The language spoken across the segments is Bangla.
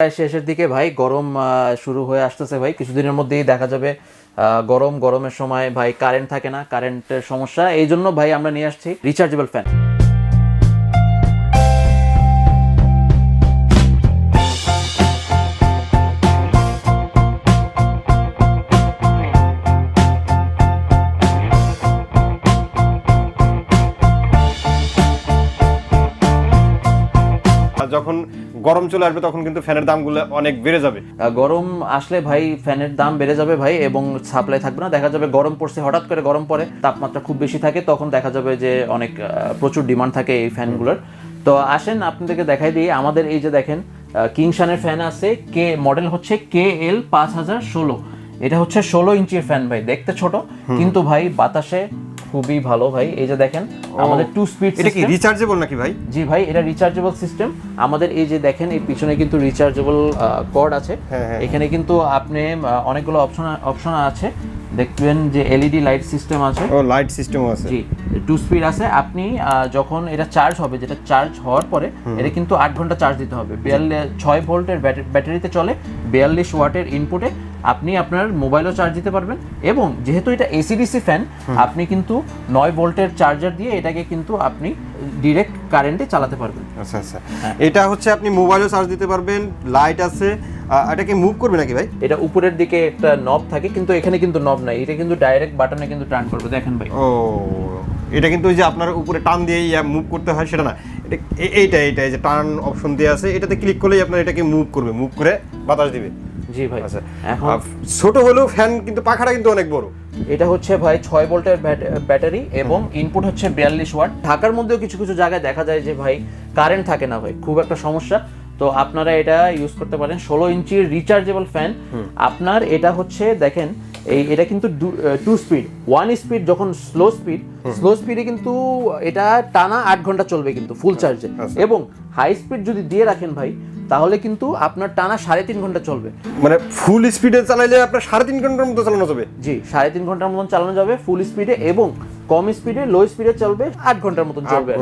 শেষের দিকে ভাই গরম শুরু হয়ে আসতেছে ভাই। কিছুদিনের মধ্যেই দেখা যাবে গরম, গরমের সময় ভাই কারেন্ট থাকে না কারেন্টের সমস্যা। এই জন্য ভাই আমরা নিয়ে আসছি রিচার্জেবল ফ্যান যখন গরম চলে আসবে তখন কিন্তু ফ্যানের দামগুলো অনেক বেড়ে যাবে। গরম আসলে ভাই ফ্যানের দাম বেড়ে যাবে ভাই এবং সাপ্লাই থাকবে না। দেখা যাবে গরম পড়ছে হঠাৎ করে গরম পড়ে তাপমাত্রা খুব বেশি থাকে তখন দেখা যাবে যে অনেক প্রচুর ডিমান্ড থাকে এই ফ্যানগুলোর। তো আসেন আপনাদেরকে দেখাই দিই। আমাদের এই যে দেখেন কিংশানের ফ্যান আছে কে মডেল হচ্ছে কে এল পাঁচ হাজার ষোলো। এটা হচ্ছে ষোলো ইঞ্চির ফ্যান ভাই দেখতে ছোট। কিন্তু ভাই বাতাসে খুবই ভালো ভাই। এই যে দেখেন আমাদের টু স্পিড এটা কি রিচার্জেবল নাকি ভাই? জি ভাই এটা রিচার্জেবল সিস্টেম আমাদের এই যে দেখেন এই পিছনে কিন্তু রিচার্জেবল কর্ড আছে। হ্যাঁ, হ্যাঁ, এখানে কিন্তু আপনি অনেকগুলো অপশন অপশন আছে। দেখবেন যে এলইডি লাইট সিস্টেম আছে। ও লাইট সিস্টেমও আছে। জি টু স্পিড আছে। আপনি যখন এটা চার্জ হবে যেটা চার্জ হওয়ার পরে এটা কিন্তু আট ঘণ্টা চার্জ দিতে হবে। বিয়াল্লিশ ছয় ভোল্টের ব্যাটারিতে চলে। বিয়াল্লিশ ওয়াটের ইনপুটে আপনি আপনার মোবাইলও চার্জ দিতে পারবেন। এবং যেহেতু এটা এসিডিসি ফ্যান আপনি কিন্তু নয় ভোল্টের চার্জার দিয়ে এটাকে কিন্তু আপনি ডিরেক্ট কারেন্টে চালাতে পারবেন। আচ্ছা আচ্ছা। এটা হচ্ছে আপনি মোবাইলও চার্জ দিতে পারবেন লাইট আছে। এটাকে মুভ করবে নাকি ভাই? এটা উপরের দিকে একটা নব থাকে কিন্তু এখানে কিন্তু নব নাই। এটা কিন্তু ডাইরেক্ট বাটনে কিন্তু টার্ন করবে দেখেন ভাই। ও এটা কিন্তু ওই যে আপনার উপরে টান দিয়ে মুভ করতে হয় সেটা না। এটা এইটা এইটা এই যে টার্ন অপশন দেওয়া আছে এটাতে ক্লিক করলেই আপনার এটাকে মুভ করবে মুভ করে বাতাস দিবে। জি ভাই। আচ্ছা এখন ছোট হলেও ফ্যান কিন্তু পাখাটা কিন্তু অনেক বড়। এটা হচ্ছে ভাই ছয় ভোল্টের ব্যাটারি এবং ইনপুট হচ্ছে বিয়াল্লিশ ওয়াট। ঢাকার মধ্যেও কিছু কিছু জায়গায় দেখা যায় যে ভাই কারেন্ট থাকে না ভাই। খুব একটা সমস্যা। তো আপনারা এটা ইউজ করতে পারেন। ষোলো ইঞ্চির রিচার্জেবল ফ্যান আপনার এটা হচ্ছে দেখেন এই এটা কিন্তু টু স্পিড ওয়ান স্পিড যখন স্লো স্পিড স্লো স্পিডে কিন্তু এটা টানা আট ঘণ্টা চলবে কিন্তু ফুল চার্জে আচ্ছা। এবং হাই স্পিড যদি দিয়ে রাখেন ভাই তাহলে কিন্তু আপনার টানা সাড়ে তিন ঘণ্টা চলবে। মানে ফুল স্পিডে চালাইলে আপনার সাড়ে তিন ঘণ্টার মতো চালানো যাবে? জি সাড়ে তিন ঘণ্টার মতন চালানো যাবে ফুল স্পিডে এবং কম স্পিডে লো স্পিডে চলবে আট ঘণ্টার মতন চলবে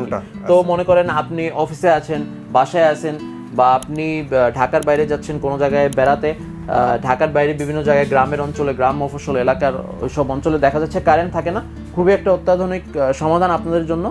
তো মনে করেন আপনি অফিসে আছেন বাসায় আছেন বা আপনি ঢাকার বাইরে যাচ্ছেন কোনো জায়গায় বেড়াতে আহ, ঢাকার বাইরে বিভিন্ন জায়গায় গ্রামের অঞ্চলে গ্রাম মফস্বল এলাকার ওইসব অঞ্চলে দেখা যাচ্ছে কারেন্ট থাকে না। খুবই একটা অত্যাধুনিক সমাধান আপনাদের জন্য।